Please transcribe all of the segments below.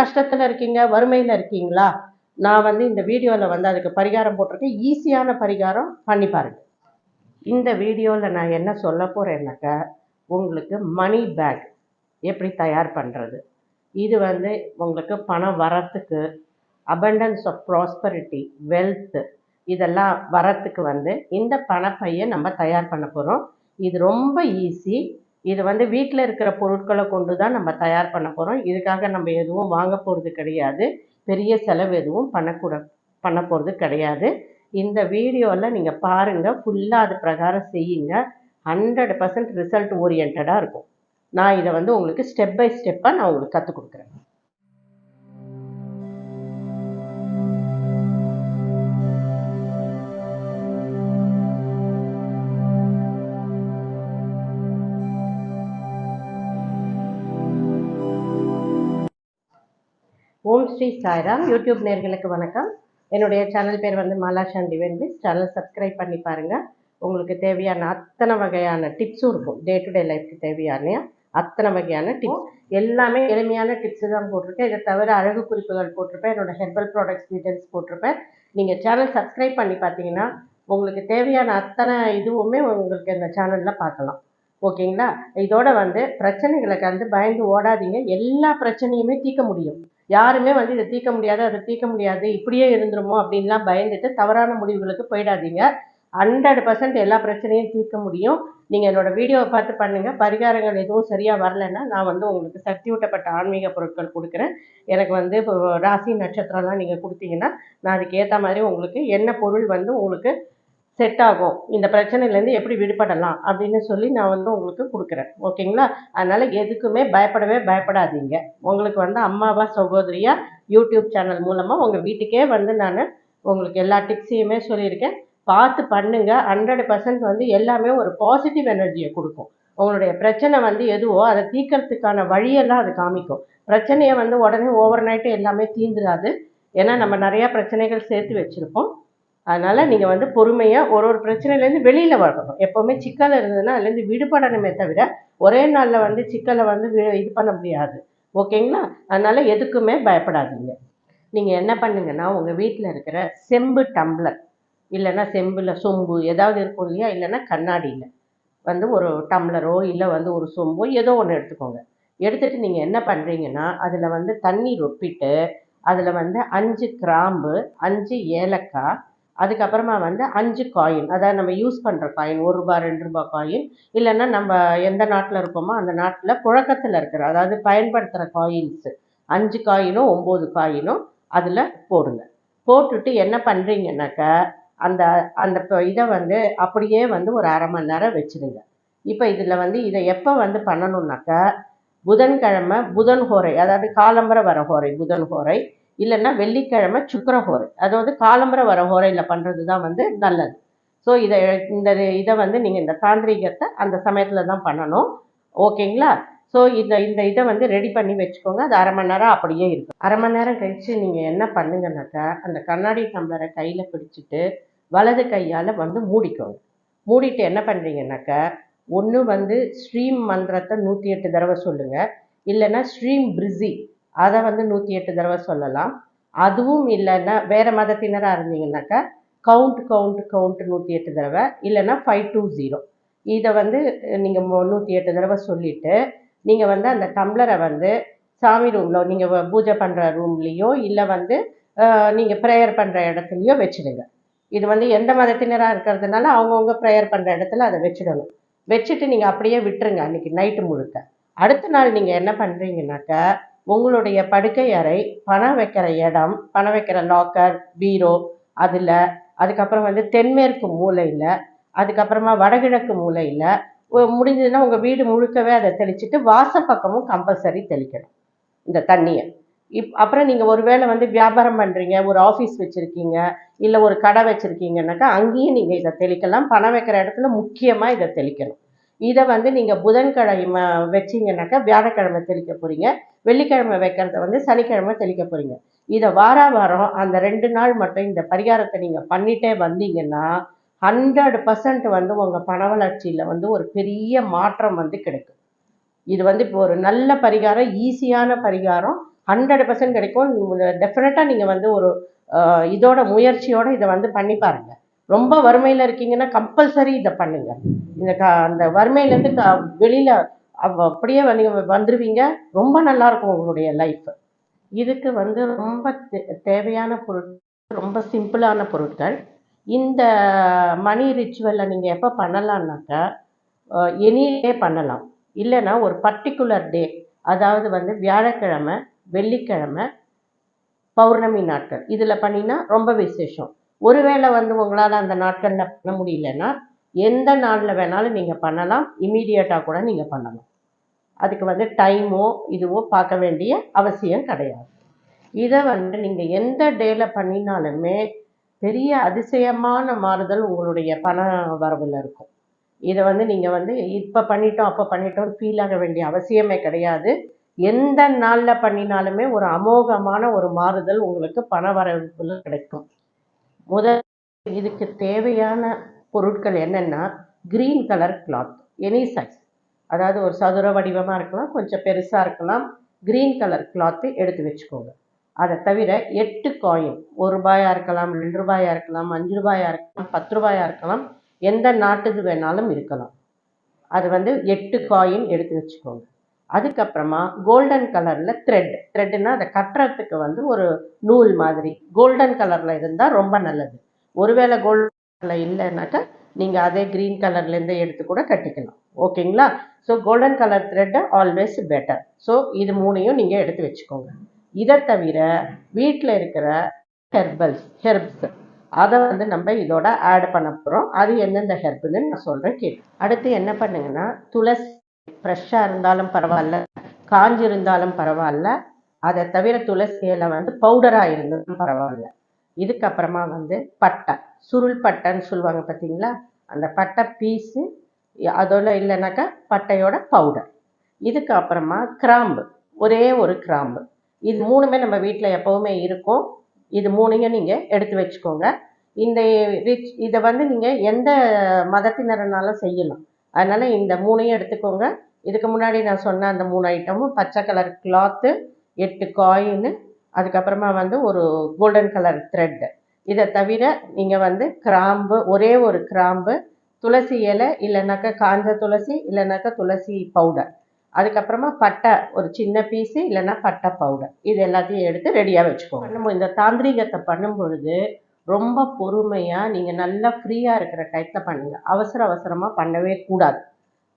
கஷ்டத்தில் இருக்கீங்க வறுமையில் இருக்கீங்களா? நான் வந்து இந்த வீடியோவில் வந்து அதுக்கு பரிகாரம் போட்டிருக்கேன். ஈஸியான பரிகாரம் பண்ணி பாருங்கள் இந்த வீடியோவில் நான் என்ன சொல்ல போகிறேன்னாக்கா உங்களுக்கு மணி பேக் எப்படி தயார் பண்ணுறது இது வந்து உங்களுக்கு பணம் வரத்துக்கு அபண்டன்ஸ் ஆஃப் ப்ராஸ்பரிட்டி வெல்த்து இதெல்லாம் வரத்துக்கு வந்து இந்த பணப்பையை நம்ம தயார் பண்ண போகிறோம் இது ரொம்ப ஈஸி இது வந்து வீட்டில் இருக்கிற பொருட்களை கொண்டு தான் நம்ம தயார் பண்ண போகிறோம் இதுக்காக நம்ம எதுவும் வாங்க போகிறது கிடையாது. பெரிய செலவு எதுவும் பண்ணக்கூட பண்ண போகிறது கிடையாது. இந்த வீடியோவில் நீங்கள் பாருங்கள் ஃபுல்லாக அது பிரகாரம் செய்யுங்க. ஹண்ட்ரட் பர்சன்ட் ரிசல்ட் ஓரியன்டாக இருக்கும். நான் இதை வந்து உங்களுக்கு ஸ்டெப் பை ஸ்டெப்பாக நான் உங்களுக்கு கற்றுக் கொடுக்குறேன். ஓம் ஸ்ரீ சாய்ராம். யூடியூப் நேர்களுக்கு வணக்கம். என்னுடைய சேனல் பேர் வந்து மாலாஷான் டிவென்பிஸ் சேனல் சப்ஸ்கிரைப் பண்ணி பாருங்கள் உங்களுக்கு தேவையான அத்தனை வகையான டிப்ஸும் இருக்கும். டே டு டே லைஃப்க்கு தேவையான அத்தனை வகையான டிப்ஸ் எல்லாமே எளிமையான டிப்ஸ் தான் போட்டிருக்கேன். இதை தவிர அழகு குறிப்புகள் போட்டிருப்பேன். என்னோட ஹெர்பல் ப்ராடக்ட்ஸ் டீட்டெயில்ஸ் போட்டிருப்பேன். நீங்கள் சேனல் சப்ஸ்கிரைப் பண்ணி பார்த்தீங்கன்னா உங்களுக்கு தேவையான அத்தனை இதுவுமே உங்களுக்கு இந்த சேனலில் பார்க்கலாம். ஓகேங்களா இதோட வந்து பிரச்சனைகளை வந்து பயந்து ஓடாதீங்க. எல்லா பிரச்சனையுமே தீர்க்க முடியும். யாருமே வந்து இதை தீர்க்க முடியாது அதை தீர்க்க முடியாது இப்படியே இருந்துருமோ அப்படின்லாம் பயந்துட்டு தவறான முடிவுகளுக்கு போயிடாதீங்க. ஹண்ட்ரட் பர்சன்ட் எல்லா பிரச்சனையும் தீர்க்க முடியும். நீங்கள் என்னோடய வீடியோவை பார்த்து பண்ணுங்கள் பரிகாரங்கள் எதுவும் சரியாக வரலைன்னா நான் வந்து உங்களுக்கு சக்தி ஊட்டப்பட்ட ஆன்மீக பொருட்கள் கொடுக்குறேன். எனக்கு வந்து இப்போ ராசி நட்சத்திரம்லாம் நீங்கள் கொடுத்தீங்கன்னா நான் அதுக்கு ஏற்ற மாதிரி உங்களுக்கு என்ன பொருள் வந்து உங்களுக்கு செட் ஆகும். இந்த பிரச்சனையிலேருந்து எப்படி விடுபடலாம் அப்படின்னு சொல்லி நான் வந்து உங்களுக்கு கொடுக்குறேன். ஓகேங்களா? அதனால் எதுக்குமே பயப்படவே பயப்படாதீங்க. உங்களுக்கு வந்து அம்மாவா சகோதரியா யூடியூப் சேனல் மூலமாக உங்கள் வீட்டுக்கே வந்து நான் உங்களுக்கு எல்லா டிப்ஸையுமே சொல்லியிருக்கேன். பார்த்து பண்ணுங்கள் ஹண்ட்ரட் பர்சன்ட் வந்து எல்லாமே ஒரு பாசிட்டிவ் எனர்ஜியை கொடுக்கும். உங்களுடைய பிரச்சனை வந்து எதுவோ அதை தீர்க்கறதுக்கான வழியெல்லாம் அது காமிக்கும். பிரச்சனையை வந்து உடனே ஓவர் நைட்டு எல்லாமே தீந்துடாது ஏன்னா நம்ம நிறையா பிரச்சனைகள் சேர்த்து வச்சுருப்போம். அதனால் நீங்கள் வந்து பொறுமையாக ஒரு ஒரு பிரச்சனையிலேருந்து வெளியில் வரணும். எப்போவுமே சிக்கல் இருந்ததுன்னா அதுலேருந்து விடுபடணுமே தவிர ஒரே நாளில் வந்து சிக்கலை வந்து இது பண்ண முடியாது. ஓகேங்களா? அதனால் எதுக்குமே பயப்படாதீங்க. நீங்கள் என்ன பண்ணுங்கன்னா உங்கள் வீட்டில் இருக்கிற செம்பு டம்ளர் இல்லைன்னா செம்பில் சொம்பு ஏதாவது இருக்கும் இல்லையா? இல்லைன்னா கண்ணாடியில் வந்து ஒரு டம்ளரோ இல்லை வந்து ஒரு சொம்போ ஏதோ ஒன்று எடுத்துக்கோங்க. எடுத்துகிட்டு நீங்கள் என்ன பண்ணுறீங்கன்னா அதில் வந்து தண்ணீர் ஒப்பிட்டு அதில் வந்து அஞ்சு கிராம்பு அஞ்சு ஏலக்காய் அதுக்கப்புறமா வந்து அஞ்சு காயின் அதாவது நம்ம யூஸ் பண்ணுற காயின் ஒரு ரூபாய் ரெண்டு ரூபாய் காயின் இல்லைன்னா நம்ம எந்த நாட்டில் இருக்கோமோ அந்த நாட்டில் புழக்கத்தில் இருக்கிற அதாவது பயன்படுத்துகிற காயின்ஸு அஞ்சு காயினும் ஒம்பது காயினும் அதில் போடுங்க. போட்டுட்டு என்ன பண்ணுறீங்கன்னாக்கா அந்த அந்த இதை வந்து அப்படியே வந்து ஒரு அரை மணி நேரம் வச்சுருங்க. இப்போ இதில் வந்து இதை எப்போ வந்து பண்ணணும்னாக்கா புதன்கிழமை புதன் ஹோரை அதாவது காலம்பரை வர ஹோரை புதன் ஹோரை இல்லைன்னா வெள்ளிக்கிழமை சுக்கிர ஹோரை அதாவது காலம்பரை வர ஹோரையில் பண்ணுறது தான் வந்து நல்லது. ஸோ இதை இந்த இதை வந்து நீங்கள் இந்த தாந்திரிகத்தை அந்த சமயத்தில் தான் பண்ணணும். ஓகேங்களா ஸோ இந்த இந்த இதை வந்து ரெடி பண்ணி வச்சுக்கோங்க. அது அரை மணி நேரம் அப்படியே இருக்கும். அரை மணி நேரம் கழித்து நீங்கள் என்ன பண்ணுங்கனாக்கா அந்த கண்ணாடி டம்ளரை கையில் பிடிச்சிட்டு வலது கையால் வந்து மூடிக்கோங்க. மூடிட்டு என்ன பண்ணுறீங்கனாக்கா ஒன்று வந்து ஸ்ரீம் மந்திரத்தை நூற்றி எட்டு தடவை சொல்லுங்கள் இல்லைன்னா ஸ்ரீம் பிரிசி அதை வந்து நூற்றி எட்டு தடவை சொல்லலாம். அதுவும் இல்லைன்னா வேறு மதத்தினராக இருந்தீங்கன்னாக்கா கவுண்ட் கவுண்ட் கவுண்ட் நூற்றி எட்டு தடவை இல்லைன்னா ஃபைவ் டூ ஜீரோ இதை வந்து நீங்கள் நூற்றி எட்டு தடவை சொல்லிவிட்டு நீங்கள் வந்து அந்த டம்ளரை வந்து சாமி ரூமில் நீங்கள் பூஜை பண்ணுற ரூம்லேயோ இல்லை வந்து நீங்கள் ப்ரேயர் பண்ணுற இடத்துலையோ வச்சுடுங்க. இது வந்து எந்த மதத்தினராக இருக்கிறதுனால அவங்கவுங்க ப்ரேயர் பண்ணுற இடத்துல அதை வச்சுடணும். வச்சுட்டு நீங்கள் அப்படியே விட்டுருங்க அன்றைக்கி நைட்டு முழுக்க. அடுத்த நாள் நீங்கள் என்ன பண்ணுறீங்கனாக்கா உங்களுடைய படுக்கை அறை பணம் வைக்கிற இடம் பணம் வைக்கிற லாக்கர் பீரோ அதில் அதுக்கப்புறம் வந்து தென்மேற்கு மூலையில் அதுக்கப்புறமா வடகிழக்கு மூலையில் முடிஞ்சதுன்னா உங்கள் வீடு முழுக்கவே அதை தெளிச்சிட்டு வாசப்பக்கமும் கம்பல்சரி தெளிக்கணும் இந்த தண்ணியை. இப் அப்புறம் நீங்கள் ஒருவேளை வந்து வியாபாரம் பண்ணுறீங்க ஒரு ஆஃபீஸ் வச்சுருக்கீங்க இல்லை ஒரு கடை வச்சுருக்கீங்கன்னாக்கா அங்கேயும் நீங்கள் இதை தெளிக்கலாம் பணம் வைக்கிற இடத்துல முக்கியமாக இதை தெளிக்கணும். இதை வந்து நீங்கள் புதன்கிழமை வச்சீங்கன்னாக்கா வியாழக்கிழமை தெளிக்க போகிறீங்க வெள்ளிக்கிழமை வைக்கிறத வந்து சனிக்கிழமை தெளிக்க போகிறீங்க இதை வார வாரம் அந்த ரெண்டு நாள் மட்டும் இந்த பரிகாரத்தை நீங்கள் பண்ணிட்டே வந்தீங்கன்னா ஹண்ட்ரட் பர்சன்ட் வந்து உங்கள் பண வளர்ச்சியில் வந்து ஒரு பெரிய மாற்றம் வந்து கிடைக்கும். இது வந்து இப்போ ஒரு நல்ல பரிகாரம் ஈஸியான பரிகாரம். ஹண்ட்ரட் பர்சன்ட் கிடைக்கும். டெஃபினட்டாக நீங்கள் வந்து ஒரு இதோட முயற்சியோடு இதை வந்து பண்ணி பாருங்கள் ரொம்ப வறுமையில் இருக்கீங்கன்னா கம்பல்சரி இதை பண்ணுங்க. இந்த க அந்த வறுமையிலேருந்து க வெளியில் அப்படியே நீங்கள் வந்துடுவீங்க ரொம்ப நல்லா இருக்கும் உங்களுடைய லைஃப் இதுக்கு வந்து ரொம்ப தே- தேவையான பொருட்கள் ரொம்ப சிம்பிளான பொருட்கள். இந்த மணி ரிச்சுவலை நீங்கள் எப்போ பண்ணலான்னாக்கா எனி டே பண்ணலாம். இல்லைன்னா ஒரு பர்டிகுலர் டே அதாவது வந்து வியாழக்கிழமை வெள்ளிக்கிழமை பௌர்ணமி நாட்கள். இதில் பண்ணினா ரொம்ப விசேஷம். ஒருவேளை வந்து உங்களால் அந்த நாட்களில் பண்ண முடியலன்னா எந்த நாளில் வேணாலும் நீங்கள் பண்ணலாம். இமீடியட்டாக கூட நீங்கள் பண்ணலாம். அதுக்கு வந்து டைமோ இதுவோ பார்க்க வேண்டிய அவசியம் கிடையாது. இதை வந்து நீங்கள் எந்த டேல பண்ணினாலுமே பெரிய அதிசயமான மாறுதல் உங்களுடைய பண வரவில் இருக்கும். இதை வந்து நீங்கள் வந்து இப்போ பண்ணிட்டோம் அப்போ பண்ணிட்டோம் ஃபீல் ஆக வேண்டிய அவசியமே கிடையாது. எந்த நாளில் பண்ணினாலுமே ஒரு அமோகமான ஒரு மாறுதல் உங்களுக்கு பண வரவில் கிடைக்கும். முதல் இதுக்கு தேவையான பொருட்கள் என்னென்னா green colour cloth any size அதாவது ஒரு சதுர வடிவமாக இருக்கலாம் கொஞ்சம் பெருசாக இருக்கலாம். க்ரீன் கலர் கிளாத்து எடுத்து வச்சுக்கோங்க. அதை தவிர எட்டு காயின் ஒரு ரூபாயாக இருக்கலாம் ரெண்டு ரூபாயாக இருக்கலாம் அஞ்சு ரூபாயாக இருக்கலாம் பத்து ரூபாயாக இருக்கலாம் எந்த நாட்டுது வேணாலும் இருக்கலாம். அது வந்து எட்டு காயின் எடுத்து வச்சுக்கோங்க. அதுக்கப்புறமா கோல்டன் கலரில் த்ரெட் த்ரெட்னா அதை கட்டுறதுக்கு வந்து ஒரு நூல் மாதிரி. கோல்டன் கலரில் இருந்தால் ரொம்ப நல்லது. ஒருவேளை கோல்டன் கலரில் இல்லைனாக்கா நீங்கள் அதே க்ரீன் கலர்லேருந்தே எடுத்து கூட கட்டிக்கலாம். ஓகேங்களா? So golden colour thread always better so இது மூணையும் நீங்கள் எடுத்து வச்சுக்கோங்க. இதை தவிர வீட்டில் இருக்கிற ஹெர்பல்ஸ் ஹெர்ப்ஸ் அதை வந்து நம்ம இதோட ஆட் பண்ண போகிறோம் அது எந்தெந்த ஹெர்ப்னு நான் சொல்கிறேன் கேட்டு அடுத்து என்ன பண்ணுங்கன்னா துளசி ஃப்ரெஷ்ஷாக இருந்தாலும் பரவாயில்ல காஞ்சி இருந்தாலும் பரவாயில்ல. அதை தவிர துளசி இலை வந்து பவுடராக இருந்தாலும் பரவாயில்ல. இதுக்கப்புறமா வந்து பட்டை சுருள் பட்டைன்னு சொல்லுவாங்க பார்த்தீங்களா? அந்த பட்டை பீஸு அதோட இல்லைனாக்கா பட்டையோட பவுடர் இதுக்கு அப்புறமா கிராம்பு ஒரே ஒரு கிராம்பு. இது மூணுமே நம்ம வீட்டில் எப்போவுமே இருக்கும். இது மூணையும் நீங்கள் எடுத்து வச்சுக்கோங்க. இந்த ரிச் இதை வந்து நீங்கள் எந்த மதத்தினரனாலும் செய்யலாம். அதனால் இந்த மூணையும் எடுத்துக்கோங்க. இதுக்கு முன்னாடி நான் சொன்ன அந்த மூணு ஐட்டமும் பச்சை கலர் கிளாத்து எட்டு காயின் அதுக்கப்புறமா வந்து ஒரு கோல்டன் கலர் த்ரெட்டு இதை தவிர நீங்கள் வந்து கிராம்பு ஒரே ஒரு கிராம்பு துளசி இலை இல்லைனாக்கா காஞ்ச துளசி இல்லைனாக்கா துளசி பவுடர் அதுக்கப்புறமா பட்டை ஒரு சின்ன பீஸு இல்லைன்னா பட்டை பவுடர் இது எல்லாத்தையும் எடுத்து ரெடியாக வச்சுக்கோங்க. நம்ம இந்த தாந்திரீகத்தை பண்ணும் பொழுது ரொம்ப பொறுமையாக நீங்கள் நல்லா ஃப்ரீயாக இருக்கிற டயத்தில் பண்ணுங்க. அவசர அவசரமாக பண்ணவே கூடாது.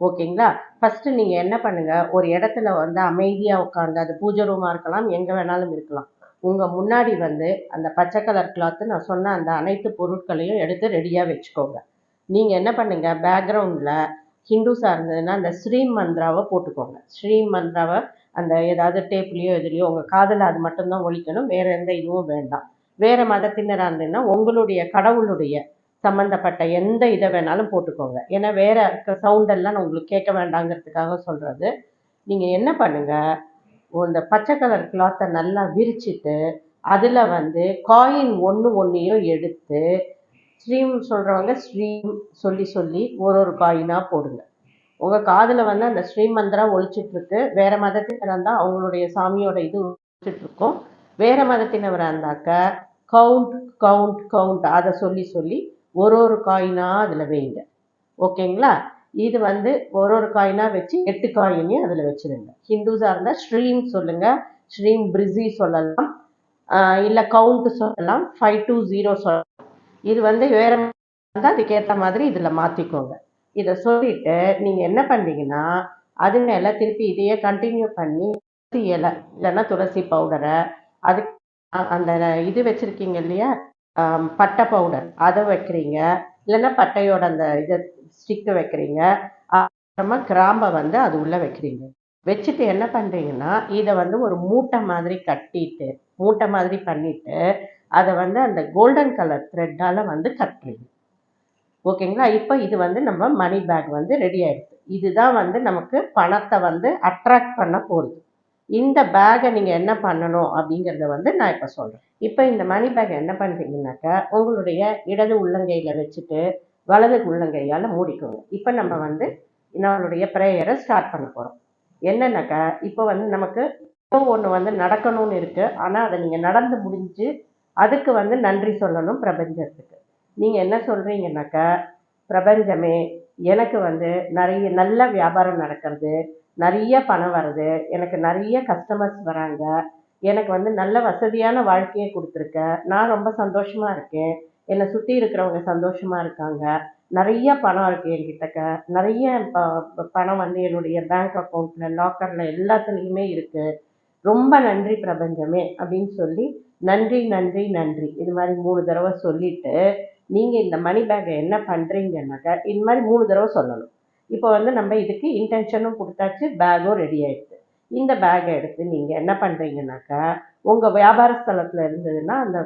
ஓகேங்களா? ஃபஸ்ட்டு நீங்கள் என்ன பண்ணுங்கள் ஒரு இடத்துல வந்து அமைதியாக உட்காந்து அது பூஜை ரூமாக இருக்கலாம் எங்கே வேணாலும் இருக்கலாம். உங்கள் முன்னாடி வந்து அந்த பச்சை கலர் கிளாத்து நான் சொன்ன அந்த அனைத்து பொருட்களையும் எடுத்து ரெடியாக வச்சுக்கோங்க. நீங்கள் என்ன பண்ணுங்கள் பேக்ரவுண்டில் ஹிந்துஸாக இருந்ததுன்னா அந்த ஸ்ரீ மந்த்ராவை போட்டுக்கோங்க. ஸ்ரீ மந்த்ராவை அந்த ஏதாவது டேப்லேயோ எதுலேயோ உங்கள் காதில் அது மட்டும்தான் ஒழிக்கணும் வேறு எந்த இதுவும் வேண்டாம். வேறு மதத்தினராக இருந்ததுன்னா உங்களுடைய கடவுளுடைய சம்மந்தப்பட்ட எந்த இதை வேணாலும் போட்டுக்கோங்க. ஏன்னா வேறு சவுண்டெல்லாம் உங்களுக்கு கேட்க வேண்டாங்கிறதுக்காக சொல்கிறது நீங்கள் என்ன பண்ணுங்கள் இந்த பச்சை கலர் கிளாத்தை நல்லா விரிச்சிட்டு அதில் வந்து காயின் ஒன்று ஒன்றையும் எடுத்து ஸ்ரீம் சொல்கிறவங்க ஸ்ரீம் சொல்லி சொல்லி ஒரு ஒரு காயினாக போடுங்க. உங்கள் காதில் வந்து அந்த ஸ்ரீம் ஒழிச்சிட்ருக்கு. வேறு மதத்தினர் இருந்தால் அவங்களுடைய சாமியோட இது ஒழிச்சிட்ருக்கோம். வேறு மதத்தினவராக இருந்தாக்க கவுண்ட் கவுண்ட் கவுண்ட் அதை சொல்லி சொல்லி ஒரு ஒரு காயினாக அதில் வைங்க. ஓகேங்களா இது வந்து ஒரு ஒரு காயினாக வச்சு எட்டு காயினையும் அதில் வச்சுருங்க. ஹிந்துஸாக இருந்தால் ஸ்ரீம் சொல்லுங்கள் ஸ்ரீம் பிரிஸி சொல்லலாம். இல்லை கவுண்ட் சொல்லலாம். ஃபைவ் டூ ஜீரோ சொல்லலாம். இது வந்து வேறு அதுக்கேற்ற மாதிரி இதில் மாற்றிக்கோங்க இதை சொல்லிவிட்டு நீங்கள் என்ன பண்ணீங்கன்னா அது மேலே திருப்பி இதையே கண்டினியூ பண்ணி துளசி இலை இல்லைன்னா துளசி பவுடரை அதுக்கு அந்த இது வச்சுருக்கீங்க இல்லையா? பட்டை பவுடர் அதை வைக்கிறீங்க. இல்லைன்னா பட்டையோட அந்த இதை ஸ்டிக்கு வைக்கிறீங்க. அப்புறமா கிராம்பை வந்து அது உள்ளே வைக்கிறீங்க. வச்சுட்டு என்ன பண்ணுறீங்கன்னா இதை வந்து ஒரு மூட்டை மாதிரி கட்டிட்டு மூட்டை மாதிரி பண்ணிட்டு அதை வந்து அந்த கோல்டன் கலர் த்ரெட்டால் வந்து கட்டுறீங்க. ஓகேங்களா? இப்போ இது வந்து நம்ம மணி பேக் வந்து ரெடி ஆயிடுது இதுதான் வந்து நமக்கு பணத்தை வந்து அட்ராக்ட் பண்ண போகுது. இந்த பேக்கை நீங்கள் என்ன பண்ணணும் அப்படிங்கிறத வந்து நான் இப்போ சொல்கிறேன் இப்போ இந்த மணி பேக் என்ன பண்ணுறீங்கனாக்கா உங்களுடைய இடது உள்ளங்கையில் வச்சுட்டு வலது உள்ளங்கையால் மூடிக்கோங்க. இப்போ நம்ம வந்து நம்மளுடைய ப்ரேயரை ஸ்டார்ட் பண்ண போகிறோம் என்னன்னாக்கா இப்போ வந்து நமக்கு ஏதோ ஒன்று வந்து நடக்கணும்னு இருக்குது ஆனால் அதை நீங்கள் நடந்து முடிஞ்சு அதுக்கு வந்து நன்றி சொல்லணும் பிரபஞ்சத்துக்கு. நீங்கள் என்ன சொல்கிறீங்கன்னாக்கா பிரபஞ்சமே எனக்கு வந்து நிறைய நல்ல வியாபாரம் நடக்கிறது. நிறைய பணம் வருது. எனக்கு நிறைய கஸ்டமர்ஸ் வராங்க. எனக்கு வந்து நல்ல வசதியான வாழ்க்கையை கொடுத்துருக்க. நான் ரொம்ப சந்தோஷமாக இருக்கேன். என்னை சுற்றி இருக்கிறவங்க சந்தோஷமாக இருக்காங்க. நிறைய பணம் இருக்குது என்கிட்டக்க நிறைய ப பணம் வந்து என்னுடைய பேங்க் அக்கௌண்ட்டில் லாக்கரில் எல்லாத்துலேயுமே இருக்குது ரொம்ப நன்றி பிரபஞ்சமே அப்படின்னு சொல்லி நன்றி நன்றி நன்றி. இது மாதிரி மூணு தடவை சொல்லிவிட்டு நீங்கள் இந்த மணி பேக்கை என்ன பண்ணுறீங்கன்னாக்கா இது மாதிரி மூணு தடவை சொல்லணும். இப்போ வந்து நம்ம இதுக்கு இன்டென்ஷனும் கொடுத்தாச்சு பேக்கும் ரெடி ஆகிடுது இந்த பேக்கை எடுத்து நீங்கள் என்ன பண்ணுறீங்கனாக்கா உங்கள் வியாபார ஸ்தலத்தில் இருந்ததுன்னா அந்த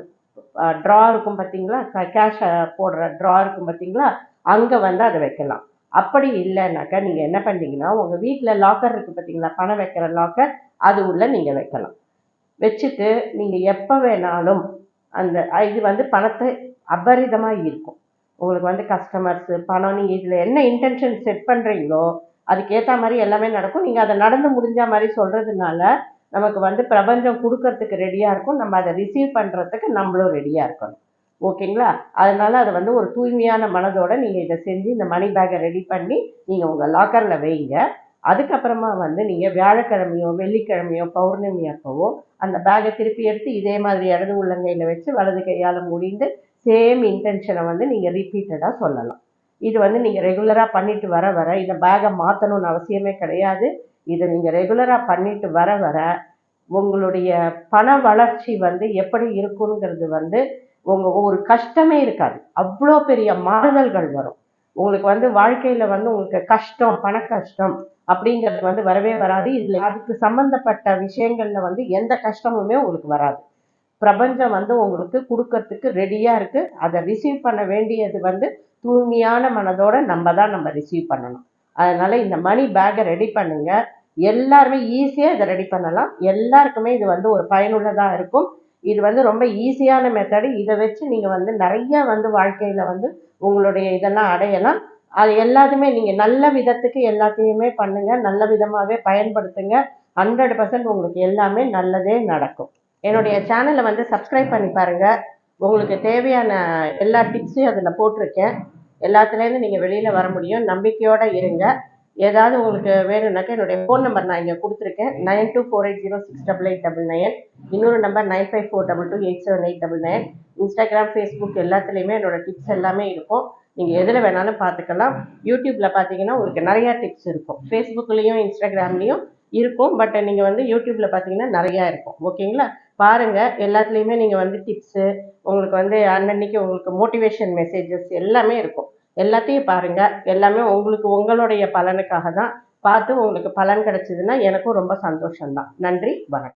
ட்ரா இருக்கும் பார்த்தீங்களா கேஷ் போடுற ட்ரா இருக்கும் பார்த்தீங்களா அங்கே வந்து அதை வைக்கலாம். அப்படி இல்லைனாக்கா நீங்கள் என்ன பண்ணீங்கன்னா உங்கள் வீட்டில் லாக்கர் இருக்குது பார்த்தீங்களா பணம் வைக்கிற லாக்கர் அது உள்ளே நீங்கள் வைக்கலாம். வச்சுட்டு நீங்கள் எப்போ வேணாலும் அந்த இது வந்து பணத்தை அபரிதமாக இருக்கும் உங்களுக்கு வந்து கஸ்டமர்ஸு பணம் நீங்கள் இதில் என்ன இன்டென்ஷன் செட் பண்ணுறீங்களோ அதுக்கேற்ற மாதிரி எல்லாமே நடக்கும். நீங்கள் அதை நடந்து முடிஞ்ச மாதிரி சொல்கிறதுனால நமக்கு வந்து பிரபஞ்சம் கொடுக்கறதுக்கு ரெடியாக இருக்கும். நம்ம அதை ரிசீவ் பண்ணுறதுக்கு நம்மளும் ரெடியாக இருக்கணும். ஓகேங்களா? அதனால் அதை வந்து ஒரு தூய்மையான மனதோடு நீங்கள் இதை செஞ்சு இந்த மணி பேக்கை ரெடி பண்ணி நீங்கள் உங்கள் லாக்கரில் வைங்க. அதுக்கப்புறமா வந்து நீங்கள் வியாழக்கிழமையோ வெள்ளிக்கிழமையோ பௌர்ணமி அப்போவோ அந்த பேகை திருப்பி எடுத்து இதே மாதிரி இடது உள்ளங்கையில் வச்சு வலது கையால் முடிந்து சேம் இன்டென்ஷனை வந்து நீங்கள் ரிப்பீட்டடாக சொல்லலாம். இது வந்து நீங்கள் ரெகுலராக பண்ணிட்டு வர வர இதை பேகை மாற்றணும்னு அவசியமே கிடையாது. இதை நீங்கள் ரெகுலராக பண்ணிட்டு வர வர உங்களுடைய பண வளர்ச்சி வந்து எப்படி இருக்குங்கிறது வந்து உங்கள் ஒரு கஷ்டமே இருக்காது. அவ்வளோ பெரிய மாறுதல்கள் வரும். உங்களுக்கு வந்து வாழ்க்கையில் வந்து உங்களுக்கு கஷ்டம் பண கஷ்டம் அப்படிங்கிறது வந்து வரவே வராது. இதில் அதுக்கு சம்மந்தப்பட்ட விஷயங்களில் வந்து எந்த கஷ்டமுமே உங்களுக்கு வராது. பிரபஞ்சம் வந்து உங்களுக்கு கொடுக்கறதுக்கு ரெடியாக இருக்குது அதை ரிசீவ் பண்ண வேண்டியது வந்து தூய்மையான மனதோட நம்ம தான் நம்ம ரிசீவ் பண்ணணும். அதனால் இந்த மணி பேக்கை ரெடி பண்ணுங்கள் எல்லாருமே ஈஸியாக இதை ரெடி பண்ணலாம். எல்லாருக்குமே இது வந்து ஒரு பயனுள்ளதாக இருக்கும். இது வந்து ரொம்ப ஈஸியான மெத்தடு இதை வச்சு நீங்கள் வந்து நிறைய வந்து வாழ்க்கையில் வந்து உங்களுடைய இதெல்லாம் அடையலாம். அது எல்லாத்தையுமே நீங்கள் நல்ல விதத்துக்கு எல்லாத்தையுமே பண்ணுங்கள் நல்ல விதமாகவே பயன்படுத்துங்க. ஹண்ட்ரட் பர்சன்ட் உங்களுக்கு எல்லாமே நல்லதே நடக்கும். என்னுடைய சேனலை வந்து சப்ஸ்கிரைப் பண்ணி பாருங்கள் உங்களுக்கு தேவையான எல்லா டிப்ஸையும் அதில் போட்டிருக்கேன். எல்லாத்துலேருந்து நீங்கள் வெளியில் வர முடியும். நம்பிக்கையோடு இருங்க. ஏதாவது உங்களுக்கு வேணும்னாக்கா என்னுடைய ஃபோன் நம்பர் நான் இங்கே கொடுத்துருக்கேன். Nine two four eight zero six double eight double nine. இன்னொரு number nine five four double two eight seven eight double nine. Instagram Facebook எல்லாத்துலேயுமே என்னோடய டிப்ஸ் எல்லாமே இருக்கும். நீங்கள் எதில் வேணாலும் பார்த்துக்கலாம். யூடியூப்பில் பார்த்தீங்கன்னா உங்களுக்கு நிறையா டிப்ஸ் இருக்கும். ஃபேஸ்புக்லேயும் இன்ஸ்டாகிராம்லேயும் இருக்கும். பட் நீங்கள் வந்து யூடியூப்பில் பார்த்தீங்கன்னா நிறையா இருக்கும். ஓகேங்களா பாருங்கள் எல்லாத்துலேயுமே நீங்கள் வந்து டிப்ஸு உங்களுக்கு வந்து அன்னன்னைக்கு உங்களுக்கு மோட்டிவேஷன் மெசேஜஸ் எல்லாமே இருக்கும். எல்லாத்தையும் பாருங்கள் எல்லாமே உங்களுக்கு உங்களுடைய பலனுக்காக தான் பார்த்து உங்களுக்கு பலன் கிடைச்சதுன்னா எனக்கும் ரொம்ப சந்தோஷம்தான். நன்றி வணக்கம்.